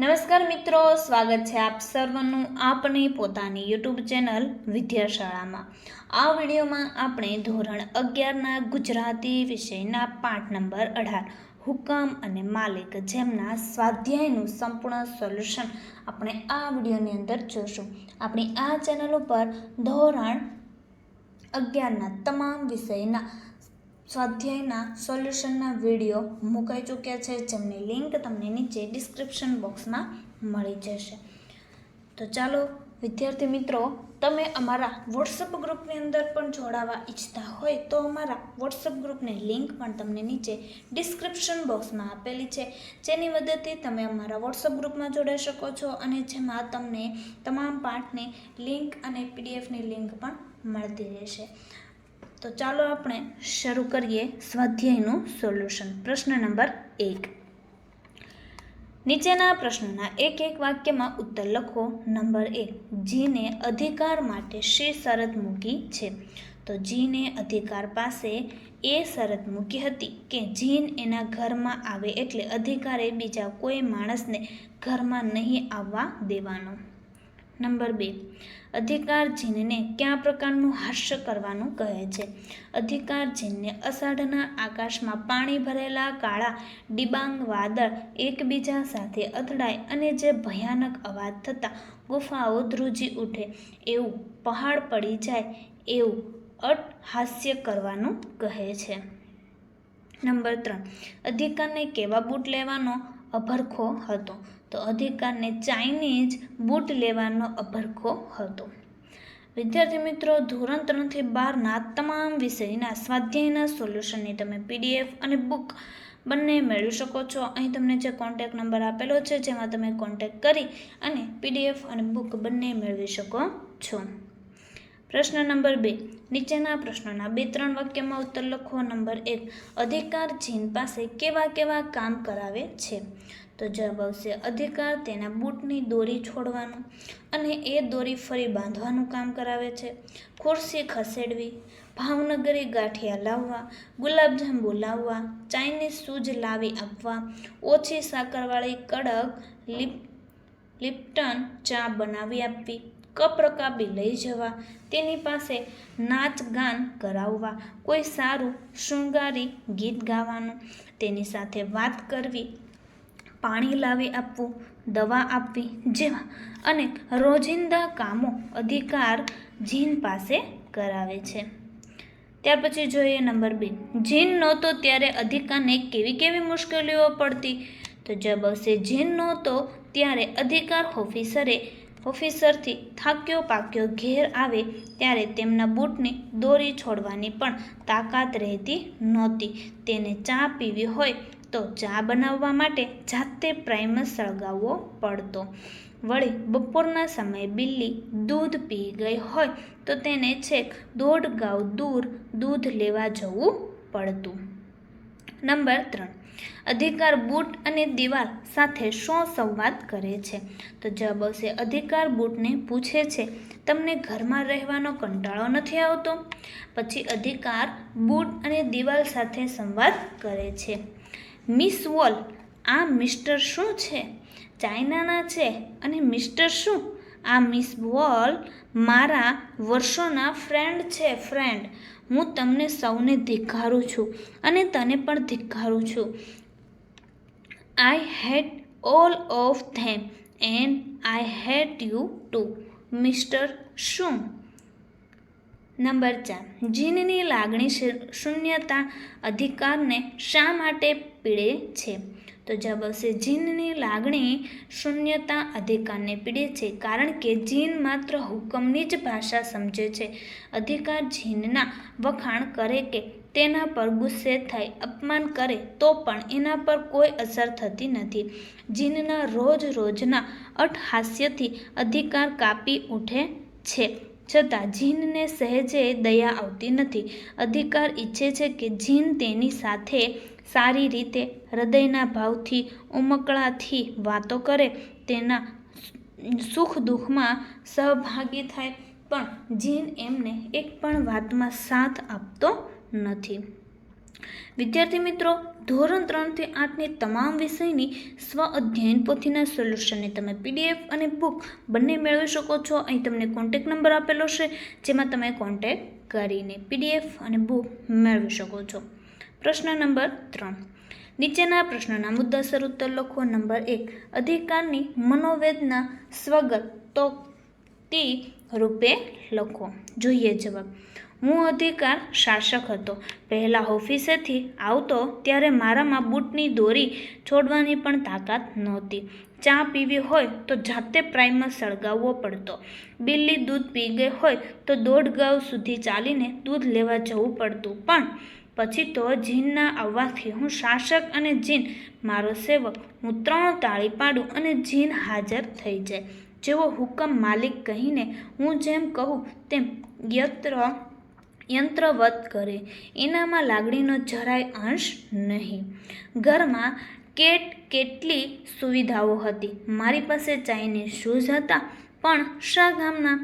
નમસ્કાર મિત્રો, સ્વાગત છે આપ સર્વનું આપની પોતાની યુટ્યુબ ચેનલ વિદ્યાશાળામાં. આ વિડીયોમાં આપણે ધોરણ અગિયારના ગુજરાતી વિષયના પાઠ નંબર અઢાર, હુકમ અને માલિક જેમના સ્વાધ્યાયનું સંપૂર્ણ સોલ્યુશન આપણે આ વિડીયોની અંદર જોશું. આપણી આ ચેનલ ઉપર ધોરણ અગિયારના તમામ વિષયના સ્વાધ્યાયના સોલ્યુશનના વીડિયો મુકાઈ ચૂક્યા છે, જેમની લિંક તમને નીચે ડિસ્ક્રિપ્શન બોક્સમાં મળી જશે. તો ચાલો, વિદ્યાર્થી મિત્રો, તમે અમારા વોટ્સઅપ ગ્રુપની અંદર પણ જોડાવા ઈચ્છતા હોય તો અમારા વોટ્સઅપ ગ્રુપની લિંક પણ તમને નીચે ડિસ્ક્રિપ્શન બોક્સમાં આપેલી છે. જેની મદદથી તમે અમારા વોટ્સઅપ ગ્રુપમાં જોડાઈ શકો છો અને જેમાં તમને તમામ પાઠની લિંક અને પીડીએફની લિંક પણ મળતી રહેશે. તો ચાલો આપણે શરૂ કરીએ સ્વાધ્યાયનું સોલ્યુશન. પ્રશ્ન નંબર એક. નીચેના પ્રશ્નના એક એક વાક્યમાં ઉત્તર લખો. નંબર એક. જીને અધિકાર માટે શી શરત મૂકી છે? તો જીને અધિકાર પાસે એ શરત મૂકી હતી કે જીન એના ઘરમાં આવે એટલે અધિકારે બીજા કોઈ માણસને ઘરમાં નહીં આવવા દેવાનો. નંબર બે. અધિકાર જીનને કયા પ્રકારનું હાસ્ય કરવાનું કહે છે? અધિકાર જીનને અષાઢના આકાશમાં પાણી ભરેલા કાળા ડિબાંગ વાદળ એકબીજા સાથે અથડાય અને જે ભયાનક અવાજ થતાં ગુફાઓ ધ્રુજી ઉઠે. એવું પહાડ પડી જાય એવું અટ હાસ્ય કરવાનું કહે છે. નંબર ત્રણ. અધિકારને કેવા બૂટ લેવાનો અભરખો હતો? તો અધિકારને ચાઇનીઝ બૂટ લેવાનો અભરખો હતો. વિદ્યાર્થી મિત્રો, ધોરણ ત્રણથી બારના તમામ વિષયના સ્વાધ્યાયના સોલ્યુશનની તમે પીડીએફ અને બુક બંને મેળવી શકો છો. અહીં તમને જે કોન્ટેક નંબર આપેલો છે, જેમાં તમે કોન્ટેક કરી અને પીડીએફ અને બુક બંને મેળવી શકો છો. પ્રશ્ન નંબર બે. નીચેના પ્રશ્નોના બે ત્રણ વાક્યમાં ઉત્તર લખો. નંબર એક, અધિકાર જીન પાસે કેવા કેવા કામ કરાવે છે? તો જવાબ આવશે, અધિકાર તેના બૂટની દોરી છોડવાનું અને એ દોરી ફરી બાંધવાનું કામ કરાવે છે. ખુરશી ખસેડવી, ભાવનગરી ગાંઠિયા લાવવા, ગુલાબજાંબુ લાવવા, ચાઇનીઝ સૂજ લાવી આપવા, ઓછી સાકરવાળી કડક લિપ, લિપ્ટન ચા બનાવી આપવી કપ રકાબી લઈ જવા, તેની પાસે નાચ ગાન કરાવવા, કોઈ સારું શૃંગારી ગીત ગાવાનું, તેની સાથે વાત કરવી, પાણી લાવી આપવું, દવા આપવી જેવા અને રોજિંદા કામો અધિકાર જીન પાસે કરાવે છે. ત્યાર પછી જોઈએ નંબર બે. જીન નહોતો ત્યારે અધિકારને કેવી કેવી મુશ્કેલીઓ પડતી? તો જવાબ આવશે, જીન નહોતો ત્યારે અધિકાર ઓફિસરે ઓફિસરથી થાક્યો પાક્યો ઘેર આવે ત્યારે તેમના બૂટની દોરી છોડવાની પણ તાકાત રહેતી નહોતી. તેને ચા પીવી હોય તો ચા બનાવવા માટે જાતે પ્રાઇમર સળગાવવો પડતો. વળી બપોરના સમયે બિલ્લી દૂધ પી ગઈ હોય તો તેને છેક દોઢ ગાઉ દૂર દૂધ લેવા જવું પડતું. નંબર ત્રણ. અધિકાર બૂટ અને દિવાલ સાથે શું સંવાદ કરે છે? તો જવાબ આવશે, અધિકાર બૂટને પૂછે છે, તમને ઘરમાં રહેવાનો કંટાળો નથી આવતો? પછી અધિકાર બૂટ અને દિવાલ સાથે સંવાદ કરે છે. મિસ વોલ, આ મિસ્ટર શું છે? ચાઇનાના છે અને મિસ્ટર શું? આ મિસ વોલ મારા વર્ષોના ફ્રેન્ડ છે ફ્રેન્ડ હું તમને સૌને ધિક્કારું છું અને તને પણ ધિક્કારું છું. I hate all of them and I hate you too mister શું? નંબર ચાર. જીનની લાગણી શૂન્યતા અધિકારને શા માટે પીડે છે? તો જવાબ આવશે, જીનની લાગણી શૂન્યતા અધિકારને પીડે છે, કારણ કે જીન માત્ર હુકમની જ ભાષા સમજે છે. અધિકાર જીનના વખાણ કરે કે તેના પર ગુસ્સે થાય, અપમાન કરે તો પણ એના પર કોઈ અસર થતી નથી. જીનના રોજ રોજના અટહાસ્યથી અધિકાર કાપી ઉઠે છે, છતાં જીનને સહેજે દયા આવતી નથી. અધિકાર ઈચ્છે છે કે જીન તેની સાથે સારી રીતે હૃદયના ભાવથી ઉમકળાથી વાતો કરે, તેના સુખ દુઃખમાં સહભાગી થાય. પણ જીન એમને એક પણ વાતમાં સાથ આપતો નથી. વિદ્યાર્થી મિત્રો, ધોરણ ત્રણથી આઠની તમામ વિષયની સ્વ અધ્યયન પોથીના સોલ્યુશનને તમે પીડીએફ અને બુક બંને મેળવી શકો છો. અહીં તમને કોન્ટેક નંબર આપેલો છે, જેમાં તમે કોન્ટેક કરીને પીડીએફ અને બુક મેળવી શકો છો. પ્રશ્ન નંબર ત્રણ. નીચેના પ્રશ્નના મુદ્દાસર ઉત્તર લખો નંબર એક. અધિકારની મનોવેદના સ્વગત તો તે રૂપે લખો. જોઈએ જવાબ. હું અધિકાર શાસક હતો. પહેલાં ઓફિસેથી આવતો ત્યારે મારામાં બૂટની દોરી છોડવાની પણ તાકાત નહોતી. ચા પીવી હોય તો જાતે પ્રાઇમર સળગાવવો પડતો. બિલ્લી દૂધ પી ગઈ હોય તો દોઢ ગાઉ સુધી ચાલીને દૂધ લેવા જવું પડતું. પણ પછી તો જીનના આવવાથી હું શાસક અને જીન, મારો સેવક, હું ત્રણ તાળી પાડું અને જીન હાજર થઈ જાય. જેવો હુકમ માલિક કહીને હું જેમ કહું તેમ યત્ર, યંત્રવત કરે. એનામાં લાગણીનો જરાય અંશ નહીં. ઘરમાં કેટ કેટલી સુવિધાઓ હતી. મારી પાસે ચાઇનીઝ શૂઝ હતા, પણ શા ગામના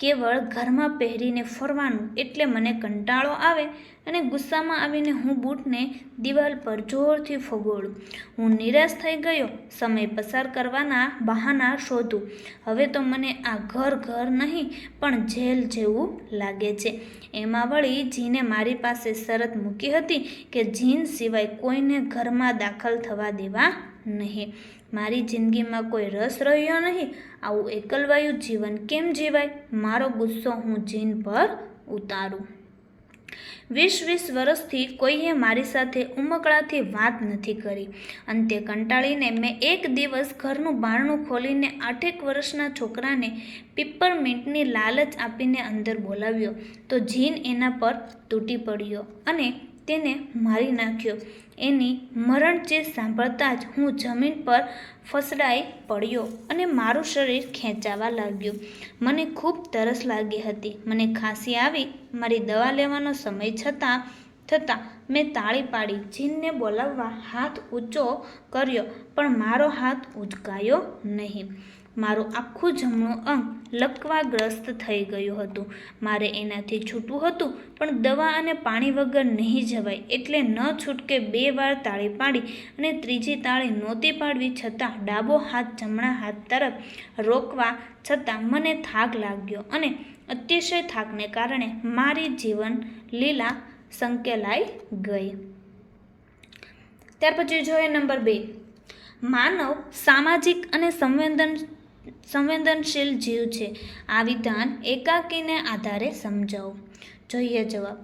કેવળ ઘરમાં પહેરીને ફરવાનું એટલે મને કંટાળો આવે અને ગુસ્સામાં આવીને હું બૂટને દિવાલ પર જોરથી ફગોળું. હું નિરાશ થઈ ગયો, સમય પસાર કરવાના બહાના શોધું. હવે તો મને આ ઘર ઘર નહીં, પણ જેલ જેવું લાગે છે. એમાં વળી જીને મારી પાસે શરત મૂકી હતી કે જીન સિવાય કોઈને ઘરમાં દાખલ થવા દેવા નહીં. મારી જિંદગીમાં કોઈ રસ રહ્યો નહીં. આવું એકલવાયું જીવન કેમ જીવાય? મારો ગુસ્સો હું જીન પર ઉતારું. વીસ વીસ વર્ષથી કોઈએ મારી સાથે ઉમકળાથી વાત નથી કરી. અંતે કંટાળીને મેં એક દિવસ ઘરનું બારણું ખોલીને આઠેક વર્ષના છોકરાને પીપરમિન્ટની લાલચ આપીને અંદર બોલાવ્યો. તો જીન એના પર તૂટી પડ્યો અને તેને મારી નાખ્યો. એની મરણચીજ સાંભળતા જ હું જમીન પર ફસડાઈ પડ્યો અને મારું શરીર ખેંચાવા લાગ્યું. મને ખૂબ તરસ લાગી હતી. મને ખાંસી આવી. મારી દવા લેવાનો સમય છતાં, થતાં મેં તાળી પાડી, જીનને બોલાવવા હાથ ઊંચો કર્યો, પણ મારો હાથ ઉચકાયો નહીં. મારું આખું જમણું અંગ લકવાગ્રસ્ત થઈ ગયું હતું. મારે એનાથી છૂટવું હતું, પણ દવા અને પાણી વગર નહીં જવાય એટલે ન છૂટકે બે વાર તાળી પાડી અને ત્રીજી તાળી નહોતી પાડવી છતાં ડાબો હાથ જમણા હાથ તરફ રોકવા છતાં મને થાક લાગ્યો અને અતિશય થાકને કારણે મારી જીવન લીલા સંકેલાઈ ગઈ. ત્યાર પછી જોઈએ નંબર બે. માનવ સામાજિક અને સંવેદન સંવેદનશીલ જીવ છે. આ વિધાન એકાકીને આધારે સમજાવો. જોઈએ જવાબ.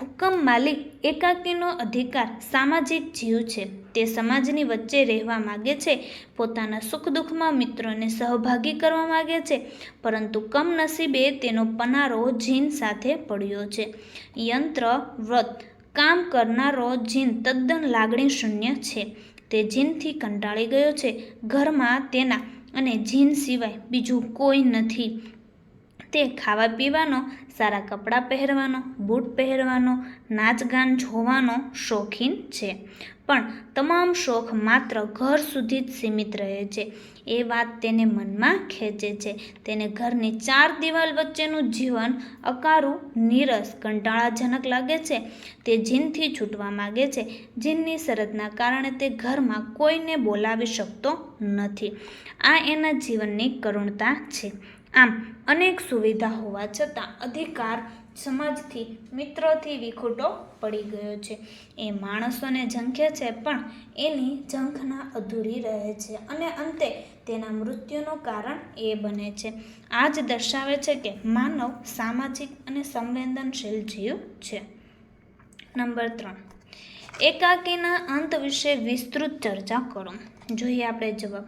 હુકમ માલિક એકાકીનો અધિકાર સામાજિક જીવ છે. તે સમાજની વચ્ચે રહેવા માગે છે, પોતાના સુખ દુઃખમાં મિત્રોને સહભાગી કરવા માગે છે, પરંતુ કમનસીબે તેનો પનારો જીન સાથે પડ્યો છે. યંત્ર, વ્રત, કામ કરનારો જીન તદ્દન લાગણી શૂન્ય છે. તે જીનથી કંટાળી ગયો છે. ઘરમાં તેના અને જીન સિવાય બીજું કોઈ નથી. તે ખાવા પીવાનો, સારા કપડાં પહેરવાનો, બૂટ પહેરવાનો નાચ ગાન જોવાનો શોખીન છે. પણ તમામ શોખ માત્ર ઘર સુધી જ સીમિત રહે છે. એ વાત તેને મનમાં ખેંચે છે. તેને ઘરની ચાર દિવાલ વચ્ચેનું જીવન અકારું, નીરસ, કંટાળાજનક લાગે છે. તે જીનથી છૂટવા માગે છે. જીનની શરતના કારણે તે ઘરમાં કોઈને બોલાવી શકતો નથી. આ એના જીવનની કરુણતા છે. આમ, અનેક સુવિધા હોવા છતાં અધિકાર સમાજથી, મિત્રોથી વિખૂટો પડી ગયો છે. એ માણસોને ઝંખે છે, પણ એની ઝંખના અધૂરી રહે છે અને અંતે તેના મૃત્યુનું કારણ એ બને છે. આ જ દર્શાવે છે કે માનવ સામાજિક અને સંવેદનશીલ જીવ છે. નંબર ત્રણ. એકાકીના અંત વિશે વિસ્તૃત ચર્ચા કરો. જોઈએ આપણે જવાબ.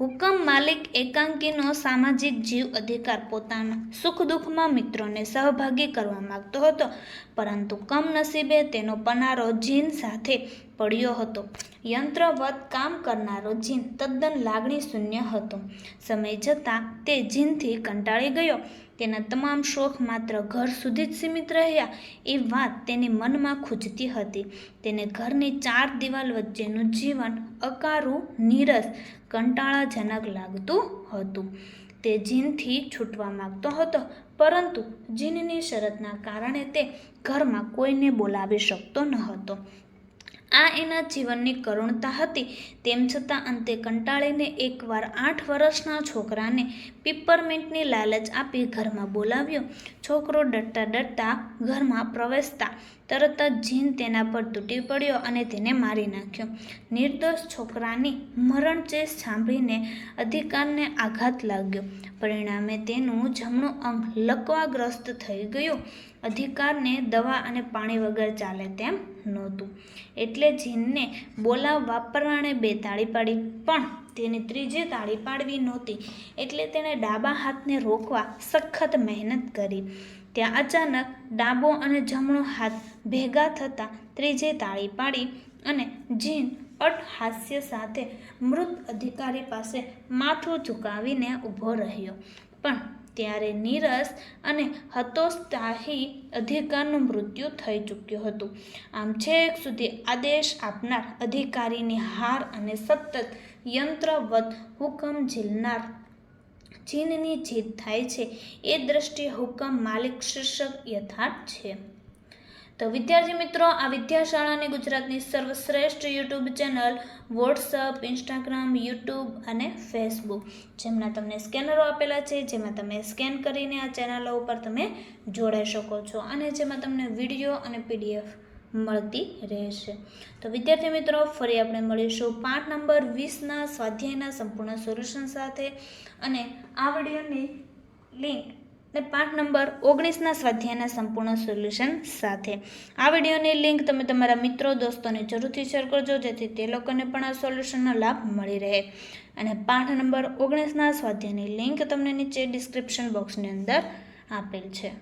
હુકમ માલિક એકાંકીનો સામાજિક જીવ અધિકાર પોતાના સુખ દુઃખમાં મિત્રોને સહભાગી કરવા માગતો હતો. પરંતુ કમનસીબે તેનો પનારો જીન સાથે પડ્યો હતો. યંત્રવત કામ કરનારો જીન તદ્દન લાગણી શૂન્ય હતો. સમય જતાં તે જીનથી કંટાળી ગયો. તેના તમામ શોખ માત્ર ઘર સુધી જ સીમિત રહ્યા એ વાત તેને મનમાં ખૂજતી હતી. તેને ઘરની ચાર દિવાલ વચ્ચેનું જીવન અકારું, નીરસ, કંટાળાજનક લાગતું હતું. તે જીનથી છૂટવા માંગતો હતો, પરંતુ જીનની શરતના કારણે તે ઘરમાં કોઈને બોલાવી શકતો ન હતો. આ એના જીવનની કરુણતા હતી. તેમ છતાં અંતે કંટાળીને એકવાર આઠ વર્ષના છોકરાને પીપરમિન્ટની લાલચ આપી ઘરમાં બોલાવ્યો. છોકરો ડરતા ડરતા ઘરમાં પ્રવેશતા તરત જ જીન તેના પર તૂટી પડ્યો અને તેને મારી નાખ્યો. નિર્દોષ છોકરાની મરણચેસ સાંભળીને અધિકારને આઘાત લાગ્યો. પરિણામે તેનું જમણું અંગ લકવાગ્રસ્ત થઈ ગયું. અધિકારને દવા અને પાણી વગર ચાલે તેમ નહોતું. એટલે જીનને બોલાવવા પરવાણે બે તાળી પાડી, પણ તેની ત્રીજી તાળી પાડવી નહોતી. એટલે તેણે ડાબા હાથને રોકવા સખત મહેનત કરી. ત્યાં અચાનક ડાબો અને જમણો હાથ ભેગા થતાં ત્રીજે તાળી પાડી અને જીન અટહાસ્ય સાથે મૃત અધિકારી પાસે માથું ઝુકાવીને ઊભો રહ્યો. પણ ત્યારે નીરસ અને હતોત્સાહી અધિકારનું મૃત્યુ થઈ ચૂક્યું હતું. આમ છેક સુધી આદેશ આપનાર અધિકારીની હાર અને સતત યંત્રવત હુકમ ઝીલનાર ચીનની જીત થાય છે એ દ્રષ્ટિએ હુકમ માલિક શીર્ષક યથાર્થ છે. તો વિદ્યાર્થી મિત્રો, આ વિદ્યાશાળાની ગુજરાતની સર્વશ્રેષ્ઠ YouTube channel, WhatsApp, Instagram, YouTube અને ફેસબુક, જેમના તમને સ્કેનરો આપેલા છે, જેમાં તમે સ્કેન કરીને આ ચેનલો ઉપર તમે જોડાઈ શકો છો અને જેમાં તમને વીડિયો અને પીડીએફ મળતી રહેશે. તો વિદ્યાર્થી મિત્રો, ફરી આપણે મળીશું પાઠ નંબર વીસના સ્વાધ્યાયના સંપૂર્ણ સોલ્યુશન સાથે અને આ વિડીયોની લિંક ને પાઠ નંબર ઓગણીસના સ્વાધ્યાયના સંપૂર્ણ સોલ્યુશન સાથે. આ વિડીયોની લિંક તમે તમારા મિત્રો, દોસ્તોને જરૂરથી શેર કરજો, જેથી તે લોકોને પણ આ સોલ્યુશનનો લાભ મળી રહે. અને પાઠ નંબર ઓગણીસના સ્વાધ્યાયની લિંક તમને નીચે ડિસ્ક્રિપ્શન બોક્સની અંદર આપેલ છે.